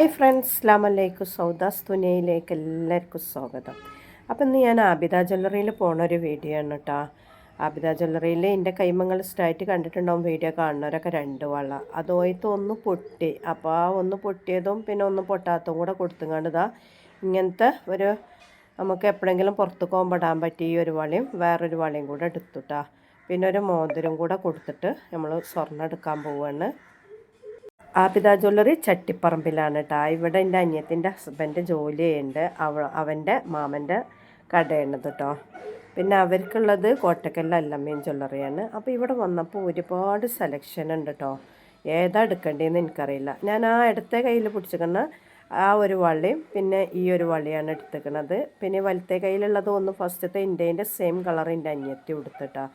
Hi friends സ്ലാമലേക്കും സൗദാസ് തുനയിലേക്ക് എല്ലാവർക്കും സ്വാഗതം. അപ്പം ഇന്ന് ഞാൻ ആബിദ ജ്വല്ലറിയിൽ പോണ ഒരു വീഡിയോ ആണ് കേട്ടോ ആബിദ ജ്വല്ലറിയിൽ എന്റെ കൈമങ്ങൾ സ്റ്റായിട്ട് കണ്ടിട്ടുണ്ടാവും വീഡിയോ കാണുന്നവരൊക്കെ രണ്ട് വള അതോയത്ത് ഒന്ന് പൊട്ടി. അപ്പോൾ ആ ഒന്ന് പൊട്ടിയതും പിന്നെ ഒന്ന് പൊട്ടാത്തതും കൂടെ കൊടുത്തുകൊണ്ടിതാ ഇങ്ങനത്തെ ഒരു നമുക്ക് എപ്പോഴെങ്കിലും പുറത്ത് പോകുമ്പോടാൻ പറ്റിയ ഒരു വളയും വേറൊരു വളയും കൂടെ എടുത്തുട്ടാ പിന്നെ ഒരു മോതിരം കൂടെ കൊടുത്തിട്ട് നമ്മൾ സ്വർണം എടുക്കാൻ പോവുകയാണ് ആബിദ ജ്വല്ലറി ചട്ടിപ്പറമ്പിലാണ് കേട്ടോ ഇവിടെ എന്റെ അനിയത്തിന്റെ ഹസ്ബൻഡ് ജോലി ചെയ്യുന്നുണ്ട്. അവ അവന്റെ മാമന്റെ കടയാണത് കേട്ടോ പിന്നെ അവർക്കുള്ളത് കോട്ടക്കല്ല അല്ലമ്മയും ജ്വല്ലറിയാണ്. അപ്പോൾ ഇവിടെ വന്നപ്പോൾ ഒരുപാട് സെലക്ഷൻ ഉണ്ട് കേട്ടോ ഏതാ എടുക്കേണ്ടതെന്ന് എനിക്കറിയില്ല. ഞാൻ ആ ഇടത്തെ കയ്യിൽ പിടിച്ചിരിക്കുന്ന ആ ഒരു വള്ളിയും പിന്നെ ഈ ഒരു വള്ളിയാണ് എടുത്തിരിക്കുന്നത്. പിന്നെ വലത്തെ കയ്യിലുള്ളത് ഒന്ന് ഫസ്റ്റത്തെ ഇന്റെന്റെ സെയിം കളർ എന്റെ അനിയത്തി കൊടുത്തിട്ടാണ്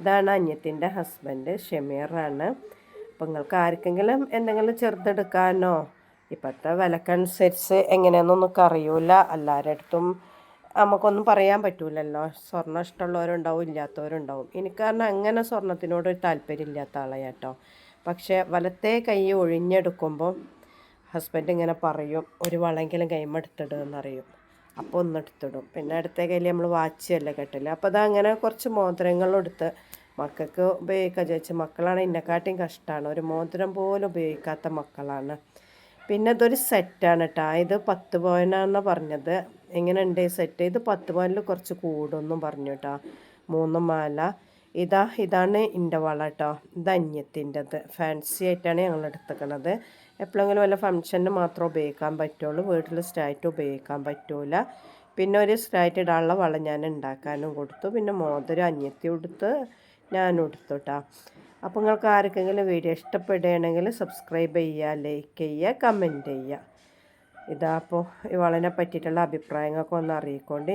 ഇതാണ് അനിയത്തിന്റെ ഹസ്ബൻഡ് ഷമീറാണ്. അപ്പോൾ നിങ്ങൾക്ക് ആർക്കെങ്കിലും എന്തെങ്കിലും ചെറുതെടുക്കാനോ ഇപ്പോഴത്തെ വിലക്കനുസരിച്ച് എങ്ങനെയാണെന്നൊന്നും അറിയൂല എല്ലാവരുടെ അടുത്തും നമുക്കൊന്നും പറയാൻ പറ്റൂലല്ലോ. സ്വർണം ഇഷ്ടമുള്ളവരുണ്ടാവും ഇല്ലാത്തവരുണ്ടാവും. എനിക്ക് കാരണം അങ്ങനെ സ്വർണത്തിനോട് താല്പര്യമില്ലാത്ത ആളാണ് കേട്ടോ പക്ഷേ വലത്തെ കൈ ഒഴിഞ്ഞെടുക്കുമ്പോൾ ഹസ്ബൻഡ് ഇങ്ങനെ പറയും ഒരു വളെങ്കിലും കൈമെടുത്തിടുമെന്നറിയും അപ്പോൾ ഒന്നെടുത്തിടും. പിന്നെ അടുത്ത കയ്യിൽ നമ്മൾ വാച്ചല്ലേ കെട്ടില്ല അപ്പോൾ അതങ്ങനെ കുറച്ച് മോതിരങ്ങളെടുത്ത് മക്കൾക്ക് ഉപയോഗിക്കാൻ ചോദിച്ചാൽ മക്കളാണ് എന്നെക്കാട്ടിയും കഷ്ടമാണ്. ഒരു മോതിരം പോലും ഉപയോഗിക്കാത്ത മക്കളാണ്. പിന്നെ ഇതൊരു സെറ്റാണ് കേട്ടോ ഇത് പത്ത് പോയിനാണെന്ന് പറഞ്ഞത്. എങ്ങനെയുണ്ട് സെറ്റ് ഇത് പത്ത് പവനിൽ കുറച്ച് കൂടുമെന്നും പറഞ്ഞു കേട്ടോ മൂന്ന് മാല. ഇതാ ഇതാണ് എന്റെ വള കേട്ടോ ഇത് അന്യത്തിന്റെത്. ഫാൻസി ആയിട്ടാണ് ഞങ്ങൾ എടുത്തേക്കണത്. എപ്പോഴെങ്കിലും വല്ല ഫംഗ്ഷന് മാത്രം ഉപയോഗിക്കാൻ പറ്റുള്ളൂ. വീട്ടിൽ സ്റ്റാറ്റ് ഉപയോഗിക്കാൻ പറ്റൂല. പിന്നെ ഒരു സ്റ്റാറ്റ് ഇടാനുള്ള വള ഞാൻ ഉണ്ടാക്കാനും കൊടുത്തു. പിന്നെ മോതിരം അന്യത്തി കൊടുത്ത് ഞാൻ എടുത്തുട്ടാ. അപ്പോൾ നിങ്ങൾക്ക് ആർക്കെങ്കിലും വീഡിയോ ഇഷ്ടപ്പെടുകയാണെങ്കിൽ സബ്സ്ക്രൈബ് ചെയ്യുക ലൈക്ക് ചെയ്യുക കമന്റ് ചെയ്യുക. ഇതാ അപ്പോൾ ഈ വളനെ പറ്റിയിട്ടുള്ള അഭിപ്രായങ്ങളൊക്കെ ഒന്ന് അറിയിക്കൊണ്ട്